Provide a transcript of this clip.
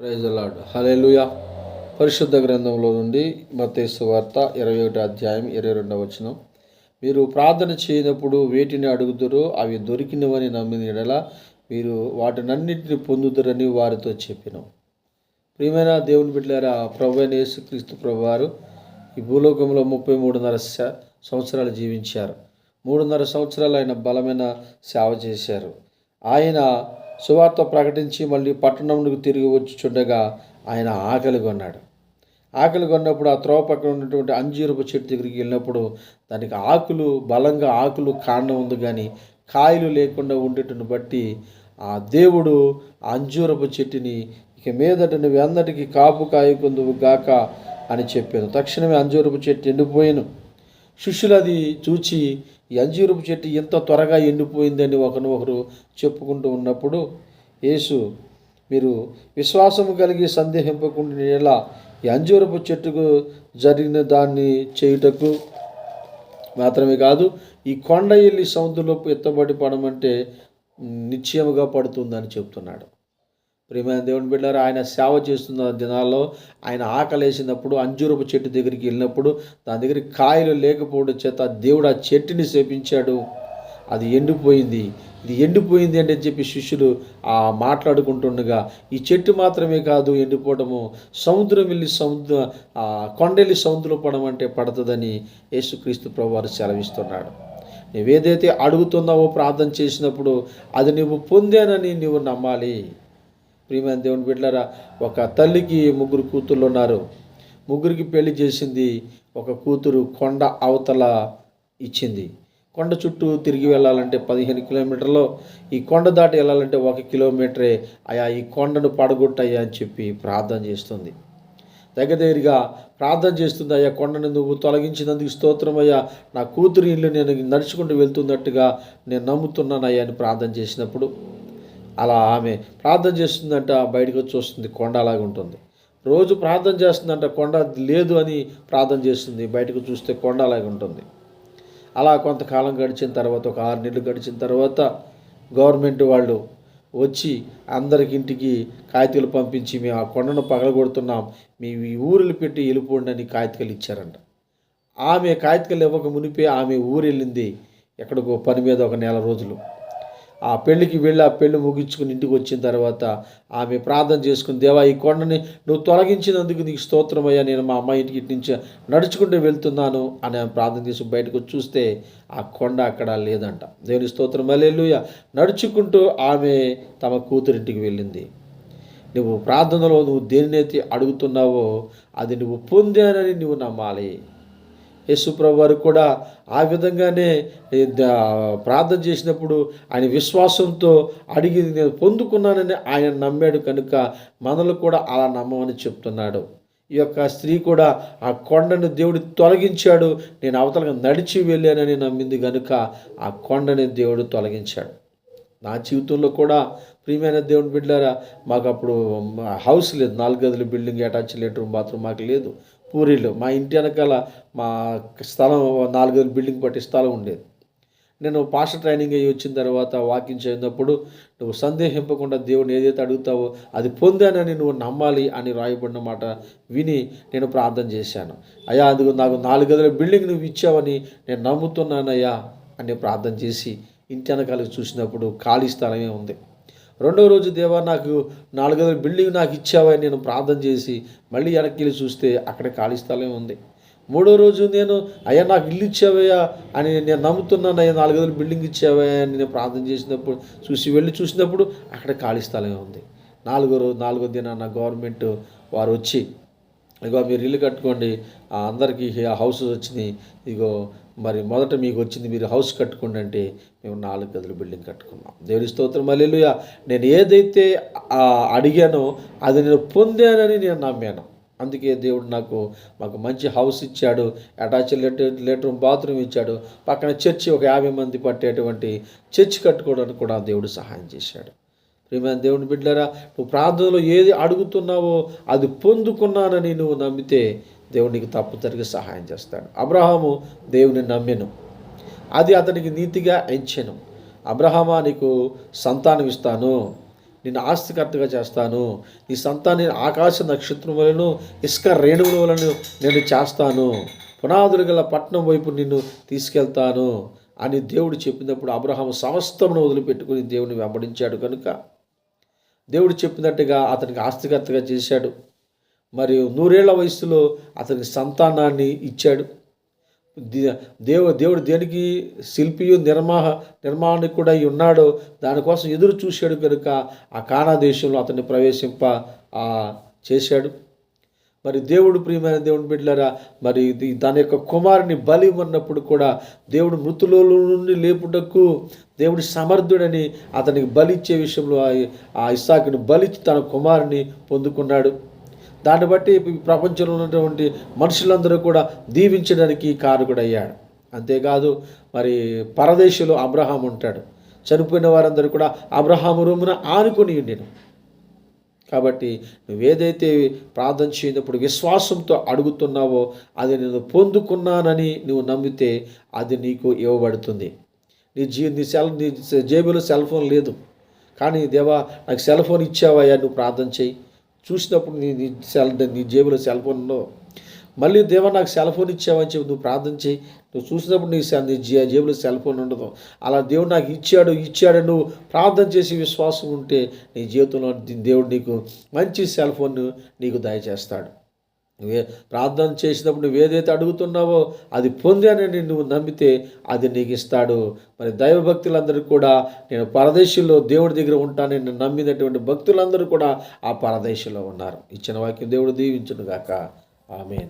Praise అలాడ్ hallelujah పరిశుద్ధ గ్రంథంలో నుండి మతేసు వార్త ఇరవై ఒకటి అధ్యాయం ఇరవై రెండవ వచనం. మీరు ప్రార్థన చేయనప్పుడు వేటిని అడుగుదురో అవి దొరికినవని నమ్మిన ఎడల మీరు వాటినన్నింటిని పొందుదురని వారితో చెప్పినాం. ప్రియమైన దేవుని బిడ్డారా ప్రభు అయిన యేసుక్రీస్తు ప్రభు వారు ఈ భూలోకంలో ముప్పై మూడున్నర సంవత్సరాలు జీవించారు. మూడున్నర సంవత్సరాలు ఆయన బలమైన సేవ చేశారు. ఆయన సువార్త ప్రకటించి మళ్ళీ పట్టణంకు తిరిగి వచ్చుచుండగా ఆయన ఆకలి కొన్నాడు. ఆకలి కొన్నప్పుడు ఆ త్రోవ పక్కన ఉన్నటువంటి అంజీరపు చెట్టు దగ్గరికి వెళ్ళినప్పుడు దానికి ఆకులు బలంగా ఆకులు కాండం ఉంది కానీ కాయలు లేకుండా ఉండేటను బట్టి ఆ దేవుడు ఆ అంజూరపు చెట్టుని ఇక మీదట నువ్వు అందరికీ కాపు కాయకుందువు గాక అని చెప్పాను. తక్షణమే అంజూరపు చెట్టు ఎండిపోయాను. శిష్యులు అది చూచి ఈ చెట్టు ఎంత త్వరగా ఎండిపోయిందని ఒకరు ఒకరు చెప్పుకుంటూ ఉన్నప్పుడు యేసు మీరు విశ్వాసము కలిగి సందేహింపకుండా ఎలా అంజూరపు చెట్టుకు జరిగిన దాన్ని చేయుటకు మాత్రమే కాదు ఈ కొండ వెళ్ళి సముద్రంలోపు ఎత్తబడి పడమంటే నిశ్చయముగా పడుతుందని చెప్తున్నాడు. ప్రియమైన దేవుని బిడ్డారు ఆయన సేవ చేస్తున్న దినాల్లో ఆయన ఆకలేసినప్పుడు అంజూరపు చెట్టు దగ్గరికి వెళ్ళినప్పుడు దాని దగ్గర కాయలు లేకపోవడం చేత దేవుడు ఆ చెట్టుని శపించాడు. అది ఎండిపోయింది. ఇది ఎండిపోయింది అని చెప్పి శిష్యులు ఆ మాట్లాడుకుంటుండగా ఈ చెట్టు మాత్రమే కాదు ఎండిపోవడము సముద్రం వెళ్ళి సముద్ర ఆ కొండెళ్ళి సముద్రంలో పడడం అంటే పడుతుందని యేసుక్రీస్తు ప్రభువారు సెలవిస్తున్నాడు. నువ్వేదైతే అడుగుతున్నావో ప్రార్థన చేసినప్పుడు అది నువ్వు పొందానని నువ్వు నమ్మాలి. ప్రియమైన దేవుని బిడ్డలారా ఒక తల్లికి ముగ్గురు కూతుర్లు ఉన్నారు. ముగ్గురికి పెళ్ళి చేసింది ఒక కూతురు కొండ అవతల ఇచ్చింది. కొండ చుట్టూ తిరిగి వెళ్ళాలంటే పదిహేను కిలోమీటర్లు. ఈ కొండ దాటి వెళ్ళాలంటే ఒక కిలోమీటరే. అయా ఈ కొండను పడగొట్టయ్యా అని చెప్పి ప్రార్థన చేస్తుంది. దగ్గర దగ్గరగా ప్రార్థన చేస్తుంది అయ్యా కొండను నువ్వు తొలగించినందుకు స్తోత్రం అయ్యా. నా కూతురు ఇల్లు నేను నడుచుకుంటూ వెళ్తున్నట్టుగా నేను నమ్ముతున్నానయ్యా అని ప్రార్థన చేసినప్పుడు అలా ఆమె ప్రార్థన చేస్తుందంట బయటకు వచ్చి వస్తుంది కొండ ఉంటుంది. రోజు ప్రార్థన చేస్తుందంట కొండ లేదు అని ప్రార్థన చేస్తుంది బయటకు చూస్తే కొండ అలాగే ఉంటుంది. అలా కొంతకాలం గడిచిన తర్వాత ఒక ఆరు నెలలు గడిచిన తర్వాత గవర్నమెంట్ వాళ్ళు వచ్చి అందరికి ఇంటికి కాగితాలు పంపించి మేము ఆ కొండను పగలగొడుతున్నాం మేము ఈ ఊరిలు పెట్టి వెళ్ళిపోండి అని కాగితాలు ఇచ్చారంట. ఆమె కాగితాలు ఇవ్వక మునిపే ఆమె ఊరు వెళ్ళింది ఎక్కడికో పని మీద ఒక నెల రోజులు. ఆ పెళ్ళికి వెళ్ళి ఆ పెళ్ళి ముగించుకుని ఇంటికి వచ్చిన తర్వాత ఆమె ప్రార్థన చేసుకుని దేవా ఈ కొండని నువ్వు తొలగించినందుకు నీకు స్తోత్రమయ్యా నేను మా అమ్మాయి ఇంటికి ఇటు నుంచి నడుచుకుంటూ వెళ్తున్నాను అని ఆమె ప్రార్థన చేసి బయటకు వచ్చి చూస్తే ఆ కొండ అక్కడ లేదంట. దేవుని స్తోత్రం. అల్లెలుయ నడుచుకుంటూ ఆమె తమ కూతురింటికి వెళ్ళింది. నువ్వు ప్రార్థనలో నువ్వు దేనినైతే అడుగుతున్నావో అది నువ్వు పొందానని నువ్వు నమ్మాలి. యేసుప్రభు వారు కూడా ఆ విధంగానే ప్రార్థన చేసినప్పుడు ఆయన విశ్వాసంతో అడిగి నేను పొందుకున్నానని ఆయన నమ్మాడు కనుక మనలు కూడా అలా నమ్మమని చెప్తున్నాడు. ఈ యొక్క స్త్రీ కూడా ఆ కొండను దేవుడు తొలగించాడు. నేను అవతలగా నడిచి వెళ్ళానని నమ్మింది కనుక ఆ కొండని దేవుడు తొలగించాడు. నా జీవితంలో కూడా ప్రియమైన దేవుని బిడ్డారా మాకు అప్పుడు హౌస్ లేదు. నాలుగు గదుల బిల్డింగ్ అటాచ్ లెటర్ బాత్రూమ్ మాకు లేదు. పూరిలో. మా ఇంటి వెనకాల మా స్థలం నాలుగు బిల్డింగ్ పట్టి స్థలం ఉండేది. నేను పాస్టర్ ట్రైనింగ్ అయ్యి వచ్చిన తర్వాత వాకింగ్ చేయనప్పుడు నువ్వు సందేహింపకుండా దేవుని ఏదైతే అడుగుతావో అది పొందానని నువ్వు నమ్మాలి అని రాయబడిన మాట విని నేను ప్రార్థన చేశాను. అయ్యా అది నాకు నాలుగు గదుల బిల్డింగ్ నువ్వు ఇచ్చావని నేను నమ్ముతున్నానయ్యా అని ప్రార్థన చేసి ఇంటి వెనకాలకు చూసినప్పుడు ఖాళీ స్థలమే ఉంది. రెండో రోజు దేవా నాకు నాలుగైదు బిల్డింగ్ నాకు ఇచ్చావని నేను ప్రార్థన చేసి మళ్ళీ వెనక్కి వెళ్ళి చూస్తే అక్కడ ఖాళీ స్థలం ఉంది. మూడో రోజు నేను అయ్యా నాకు ఇల్లు ఇచ్చావయ్యా అని నేను నమ్ముతున్నాను అయ్యా నాలుగైదు బిల్డింగ్ ఇచ్చావయ్యా అని నేను ప్రార్థన చేసినప్పుడు చూసి వెళ్ళి చూసినప్పుడు అక్కడ ఖాళీ స్థలమే ఉంది. నాలుగో రోజు నాలుగో దినాన గవర్నమెంట్ వారు వచ్చి ఇగో మీరు ఇల్లు కట్టుకోండి అందరికీ హౌసెస్ వచ్చినాయి ఇగో మరి మొదట మీకు వచ్చింది మీరు హౌస్ కట్టుకోండి అంటే మేము నాలుగు గదుల బిల్డింగ్ కట్టుకున్నాం. దేవుడి స్తోత్రం. మల్లెలుయ నేను ఏదైతే అడిగానో అది నేను పొందానని నేను నమ్మాను. అందుకే దేవుడు నాకు మాకు మంచి హౌస్ ఇచ్చాడు. అటాచ్ లెటర్ లెటర్ బాత్రూమ్ ఇచ్చాడు. పక్కన చర్చి ఒక యాభై మంది పట్టేటువంటి చర్చి కట్టుకోవడానికి కూడా దేవుడు సహాయం చేశాడు. ప్రియమైన దేవుని బిడ్డలారా నువ్వు ప్రార్థనలో ఏది అడుగుతున్నావో అది పొందుకున్నానని నువ్వు నమ్మితే దేవుడు నీకు తప్పుతరిగి సహాయం చేస్తాడు. అబ్రహాము దేవుని నమ్మెను. అది అతనికి నీతిగా ఎంచెను. అబ్రహామా నీకు సంతానం ఇస్తాను. నేను ఆస్తికర్తగా చేస్తాను. నీ సంతాన్ని ఆకాశ నక్షత్రం వలను ఇసుక రేణువుల వలన నేను చేస్తాను. పునాదులు గల పట్టణం వైపు నిన్ను తీసుకెళ్తాను అని దేవుడు చెప్పినప్పుడు అబ్రహాం సమస్తమును వదిలిపెట్టుకుని దేవుని వెంబడించాడు కనుక. దేవుడు చెప్పినట్టుగా అతనికి ఆస్తికర్తగా చేశాడు. మరియు నూరేళ్ళ వయసులో అతనికి సంతానాన్ని ఇచ్చాడు. ది- దేవు దేవుడు దేనికి శిల్పియు నిర్మాహ నిర్మాణానికి కూడా ఉన్నాడో దానికోసం ఎదురు చూశాడు కనుక ఆ కానా దేశంలో అతన్ని ప్రవేశింప చేశాడు. మరి దేవుడు ప్రియమైన దేవుని బిడ్డలారా మరి ఇది దాని యొక్క కుమారుని బలి ఉన్నప్పుడు కూడా దేవుడు మృతుల నుండి లేపుటకు దేవుడి సమర్థుడని అతనికి బలిచ్చే విషయంలో ఆ- ఆ ఇస్సాకుని బలిచ్చి తన కుమారుని పొందుకున్నాడు. దాన్ని బట్టి ప్రపంచంలో ఉన్నటువంటి మనుషులందరూ కూడా దీవించడానికి కారకుడయ్యాడు. అంతేకాదు మరి పరదేశంలో అబ్రహాం ఉంటాడు. చనిపోయిన వారందరూ కూడా అబ్రహాము రూమున ఆనుకొని ఉండేను కాబట్టి నువ్వేదైతే ప్రార్థన చేయనప్పుడు విశ్వాసంతో అడుగుతున్నావో అది నేను పొందుకున్నానని నువ్వు నమ్మితే అది నీకు ఇవ్వబడుతుంది. నీ జీ నీ సెల్ నీ జేబులో సెల్ ఫోన్ లేదు. కానీ దేవా నాకు సెల్ ఫోన్ ఇచ్చావయ్యా నువ్వు ప్రార్థన చేయి. చూసినప్పుడు నీ నీ సెల్ నీ జేబులో సెల్ ఫోన్లో మళ్ళీ దేవా నాకు సెల్ ఫోన్ ఇచ్చావని చెప్పి నువ్వు ప్రార్థన చేయి. నువ్వు చూసినప్పుడు నీ నీ జేబులో సెల్ ఫోన్ ఉండదు. అలా దేవుడు నాకు ఇచ్చాడు ఇచ్చాడు నువ్వు ప్రార్థన చేసి విశ్వాసం ఉంటే నీ జీవితంలో దేవుడు నీకు మంచి సెల్ ఫోన్ నీకు దయచేస్తాడు. నువ్వే ప్రార్థన చేసినప్పుడు నువ్వు ఏదైతే అడుగుతున్నావో అది పొందానని నువ్వు నమ్మితే అది నీకు ఇస్తాడు. మరి దైవభక్తులందరూ కూడా నేను పరదేశంలో దేవుడి దగ్గర ఉంటానని నమ్మినటువంటి భక్తులందరూ కూడా ఆ పరదేశంలో ఉన్నారు. ఇచ్చిన వాక్యం దేవుడు దీవించును గాక ఆమెన్.